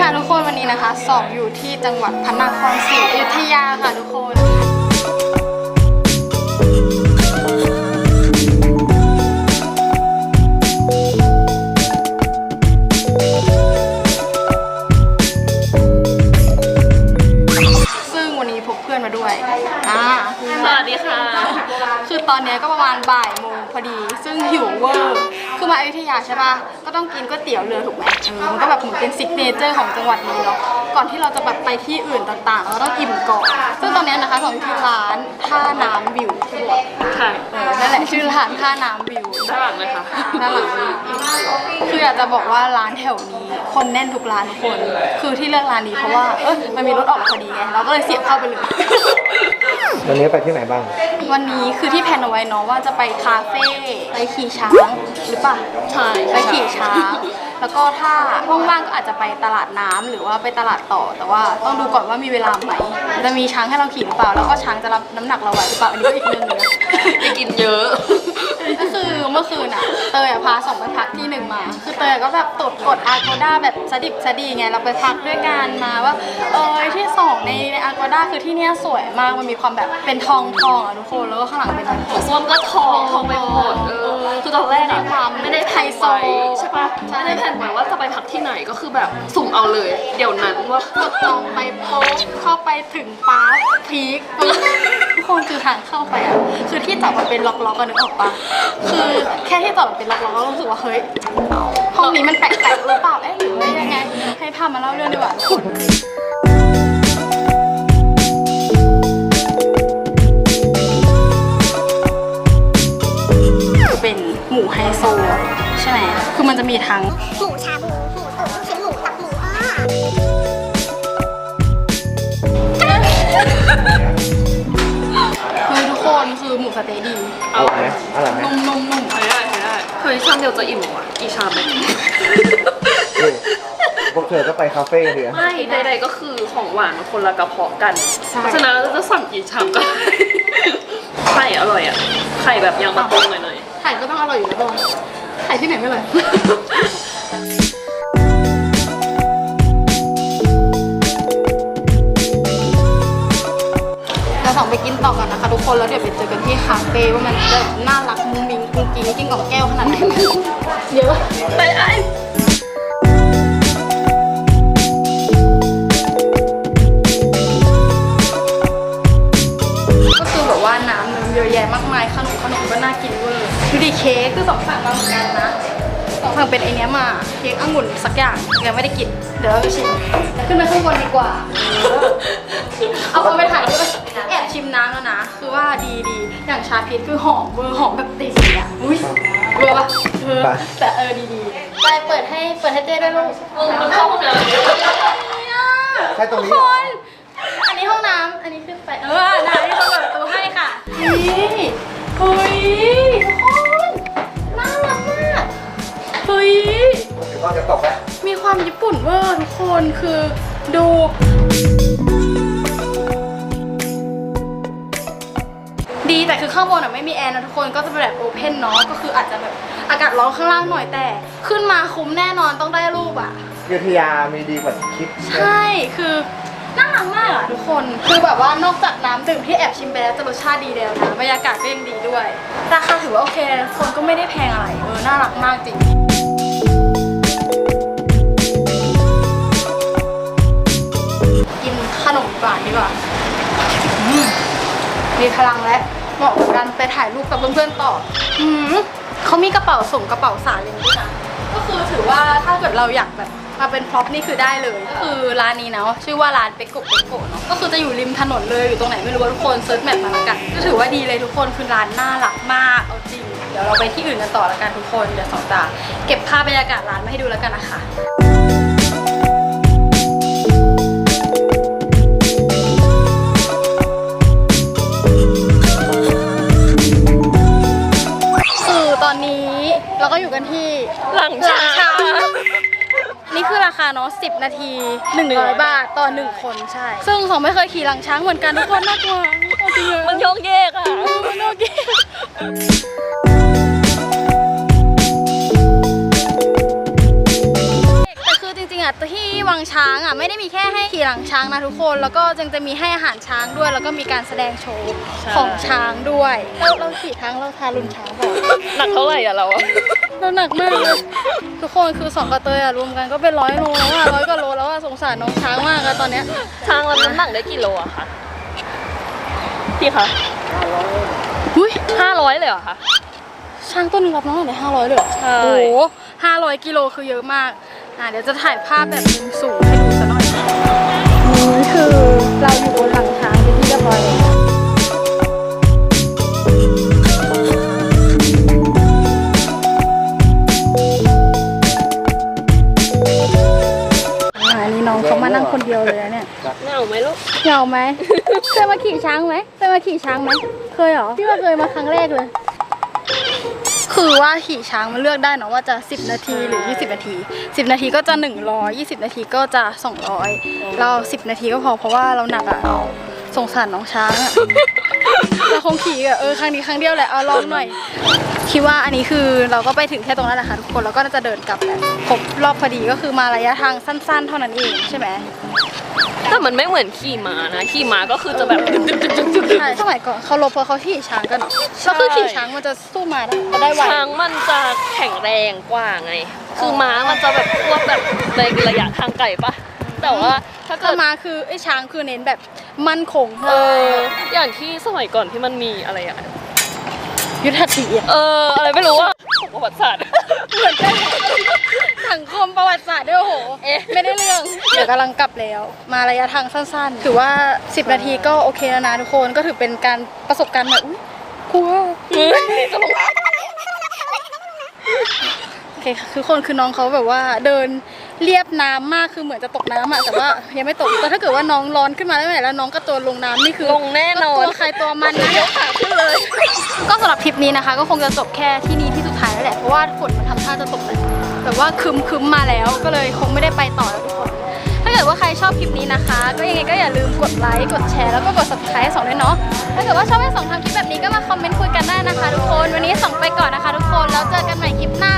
ค่ะทุกคนวันนี้นะคะสอบอยู่ที่จังหวัดพระนครศรีอยุธยาค่ะทุกคน ตอนเนี้ยก็ประมาณบ่ายโมงพอดี ซึ่งหิวเวอร์คือมาอยุธยาใช่ปะก็ต้องกินก๋วยเตี๋ยวเรือถูกไหมเออมันก็แบบเหมือนเป็นซิกเนเจอร์ของจังหวัดนี้เนาะก่อนที่เราจะแบบไปที่อื่นต่างๆ เราต้องอิ่มก่อนซึ่งตอนเนี้ยนะคะของที่ร้านท่าน้ำวิวที่บอกใช่เออนั่นแหละชื่อร้านท่าน้ำวิว ด้านหลังเลยค่ะด้านหลังนี้คืออยากจะบอกว่าร้านแถวนี้ คนแน่นทุกร้านทุกคน คือที่เลือกร้านนี้เพราะว่า เออมันมีรถออกมาพอดีไง เราก็เลยเสียบเข้าไปเลย วันนี้ไปที่ไหนบ้าง วันนี้คือที่แพลนเอาไว้เนาะว่าจะไปคาเฟ่ไปขี่ช้างหรือเปล่าใช่ไปขี่ช้าง แล้วก็ถ้าว่างๆก็อาจจะไปตลาดน้ำหรือว่าไปตลาดต่อ แต่ว่าต้องดูก่อนว่ามีเวลาไหมจะมีช้างให้เราขี่หรือเปล่า แล้วก็ช้างจะรับน้ำหนักเราไหวหรือเปล่าอันนี้ก็อีกเรื่องหนึงนะไปกินเยอะ ก็คือเมื่อคืนอะเตยอะพาสองไปพักที่หนึ่งมา คือเตยก็แบบตดกดอาโกด้าแบบสดิบสดีไงเราไปพักด้วยกันมาว่าเออที่สองในในอาโกด้าคือที่เนี้ยสวยมากมันมีความแบบเป็นทองทองอะทุกคนแล้วก็ข้างหลังเป็นแบบส้วมก็ทองทองไปหมดเออคือตอนแรกอะความไม่ได้แผนไฮโซไว้ใช่ปะใช่ไม่ได้แผนไว้ว่าจะไปพักที่ไหนก็คือแบบสุ่มเอาเลย เดี๋ยวนั้นว่า กดจองไปโป๊บเข้าไปถึงป๊าบพีคปึ๊บ ทุกคนคือทางเข้าไปอะคือที่จอดมันเป็นล็อกๆกันนึกออกปะคือแค่ที่จอดมันเป็นล็อกๆก็รู้สึกว่าเฮ้ยห้องนี้มันแปลกๆหรือเปล่าเอ๊ะหรือว่ายังไง ให้พามาเล่าเรื่องดีกว่าเป็นหมูไฮโซ ใช่ไหมคือมันจะมีทั้งหมูชา สะเต๊ะดีอร่อยไหมอร่อยไหมนุ่มๆนุ่มใช้ได้ใช้ได้เฮ้ยชามเดียวจะอิ่มเหรอวะกี่ชามไหมเอ้ยพวกเธอก็ไปคาเฟ่เถอะไม่ใดๆก็คือของหวานมันคนละกระเพาะกันเพราะฉะนั้นเราจะสั่งกี่ชามก็ได้ไข่อร่อยอะไข่แบบยางมะตูมหน่อยไข่ก็ต้องอร่อยอยู่แล้วต้องไข่ที่ไหนไม่อร่อย สองไปกินต่อกันนะคะทุกคนแล้วเดี๋ยวไปเจอกันที่คาเฟ่ว่ามันจะน่ารักมุ้งมิ้งกุ้งกิ้งกิ้งของแก้วขนาดไหนเยอะไปไอ้ก็คือแบบว่าน้ำนมเยอะแยะมากมายขนมขนมก็น่ากินเวอร์ดูดิเค้กคือสองสั่งมาเหมือนกันนะสองสั่งเป็นไอเนี้ยมาเค้กองุ่นสักอย่างยังไม่ได้กินเดี๋ยวเราไปชิมขึ้นไปข้างบนดีกว่า เอาเอาไปถ่ายด้วยแอบ น้ำแล้วนะ คือว่าดีดีอย่างชาพีชคือหอมเวอร์หอมแบบตีสีอะอุ้ยเวอร์ปะเออแต่เออดีดีไปเปิดให้เปิดให้เจ้ด้วยลูกมึงมันเข้าห้องน้ำใช่ตรงนี้ทุกเหรคอนอันนี้ห้องน้ำอันนี้ขึ้นไปเออได้ที่เขาเปิดประตูให้ค่ะนี่เฮ้ยทุกคนน่ารักมากเฮ้ยเดี๋ยวก็จะตกแล้วมีความญี่ปุ่นเวอร์ทุกคนคือดู ข้างบนอะไม่มีแอร์นะทุกคนก็จะเป็นแบบโอเพนเนาะก็คืออาจจะแบบอากาศร้อนข้างล่างหน่อยแต่ ขึ้นมาคุ้มแน่นอนต้องได้รูปอะ อยุธยามีดีกว่าคิดใช่คือน่ารักมากอะทุกคน คือแบบว่านอกจากน้ำดื่มที่แอบชิมไปแล้วจะรสชาติดีแล้วนะบรรยากาศก็ยังดีด้วย ราคาถือว่าโอเคนะทุกคนก็ไม่ได้แพงอะไรเออน่ารักมากจริง กินขนมหวานดีกว่าอืมมีพลังแล้ว เหมาะกับการไปถ่ายรูปกับเพื่อนๆต่ออืมเขามีกระเป๋าส่งกระเป๋าสาเล็งด้วยนะก็คือถือว่าถ้าเกิดเราอยากแบบมาเป็นพร็อพนี่คือได้เลยก็คือร้านนี้เนาะชื่อว่าร้านเป็กโกเป็กโกเนาะก็คือจะอยู่ริมถนนเลยอยู่ตรงไหนไม่รู้ว่าทุกคนเซิร์ชแมปมาแล้วกันก็ถือว่าดีเลยทุกคนคือร้านน่ารักมากเอาจริง เดี๋ยวเราไปที่อื่นกันต่อแล้วกันทุกคนเดี๋ยวสองตาเก็บภาพบรรยากาศร้านมาให้ดูแล้วกันนะคะ 10 นาที 100 บาทต่อ 1 คนใช่ ซึ่งสองไม่เคยขี่หลังช้างเหมือนกันทุกคนน่ากลัวเอาจริงเลยมันโยกเยกอะมันโอเคแต่คือจริงๆอะอะที่วังช้างอะไม่ได้มีแค่ให้ขี่หลังช้างนะทุกคน แล้วก็ยังจะมีให้อาหารช้างด้วย แล้วก็มีการแสดงโชว์ของช้างด้วยเราเราขี่ช้างเราทารุณช้างเปล่าหนักเท่าไหร่อะเราอะ เราหนักมากเลยทุกคนคือสองกระเตยอะรวมกันก็เป็นร้อยโลแล้วอะร้อยกว่าโลแล้วอะสงสารน้องช้างมากอะตอนเนี้ยช้างรับน้ำหนักได้กี่โลอะคะพี่คะอุ้ยห้าร้อยเลยเหรอคะช้างตัวหนึงรับน้ำหนักได้ห้าร้อยเลยเหรอใช่โอ้โหห้าร้อยกิโลคือเยอะมากอะเดี๋ยวจะถ่ายภาพแบบมุมสูงให้ดูสักหน่อยนี่คือเราอยู่บนหลังช้างเป็นที่เรียบร้อยแล้ว ดียวเลยนะเนี่ยเหงาไหมลูกเหงาไหมเคยมาขี่ช้างไหมเคยมาขี่ช้างไหมเคยเหรอพี่ว่าเคยมาครั้งแรกเลย คือว่าขี่ช้างมันเลือกได้เนอะว่าจะ 10 นาทีหรือ 20 นาที 10 นาทีก็จะ 100 20 นาทีก็จะ 200 เรา 10 นาทีก็พอเพราะว่าเราหนักอะสงสารน้องช้างอะ เราคงขี่อะเออครั้งนี้ครั้งเดียวแหละเอาลองหน่อย คิดว่าอันนี้คือเราก็ไปถึงแค่ตรงนั้นแหละค่ะทุกคนแล้วก็น่าจะเดินกลับแหละครบรอบพอดีก็คือมาระยะทางสั้น ๆ เท่านั้นเองใช่ไหมแต่มันไม่เหมือนขี่ม้านะขี่ม้าก็คือจะแบบใช่สมัยก่อนเขาลบเพราะเขาขี่ช้างกันเนอะแล้วคือขี่ช้างมันจะสู้มาได้จะได้ไว ช้างมันจะแข็งแรงกว่าไง คือม้ามันจะแบบควบแบบในระยะทางไกลปะ แต่ว่าถ้าถ้าเกิดมาคือไอ้ช้างคือเน้นแบบมั่นคงเอออย่างที่สมัยก่อนที่มันมีอะไรอะยุทธศีอะเอออะไรไม่รู้อะของประวัติศาสตร์เหมือนเป็นสังคมประวัติศาสตร์ด้วยโอ้โหเอ๊ะ ไม่ได้เรื่องเดี๋ยวกำลังกลับแล้ว มาระยะทางสั้นๆ ถือว่า 10 นาทีก็โอเคแล้วนะทุกคนก็ถือเป็นการประสบการณ์ใหม่อุ๊ยกลัวจะบอกว่าโอเคค่ะคือคนคือน้องเขาแบบว่าเดิน เรียบน้ำมากคือเหมือนจะตกน้ำอะแต่ว่ายังไม่ตกแต่ถ้าเกิดว่าน้องร้อนขึ้นมาแล้วไหนแล้วน้องก็ตัวลงน้ำนี่คือลงแน่นอน ตัวใครตัวมันนะยกขาขึ้นเลย ก็สำหรับทริปนี้นะคะ ก็คงจะจบแค่ที่นี่ที่สุดท้ายแล้วแหละเพราะว่าฝนมันทำท่าจะตกแหละแต่ว่าคึมคึมๆมาแล้วก็เลยคงไม่ได้ไปต่อแล้วทุกคน ถ้าเกิดว่าใครชอบคลิปนี้นะคะ ก็ยังไงก็อย่าลืมกดไลค์กดแชร์แล้วก็กด subscribe ให้สองด้วยเนาะถ้าเกิดว่าชอบให้สองทำคลิปแบบนี้ก็มาคอมเมนต์คุยกันได้นะคะ ทุกคนวันนี้สองไปก่อนนะคะ ทุกคนแล้วเจอกันใหม่คลิปหน้า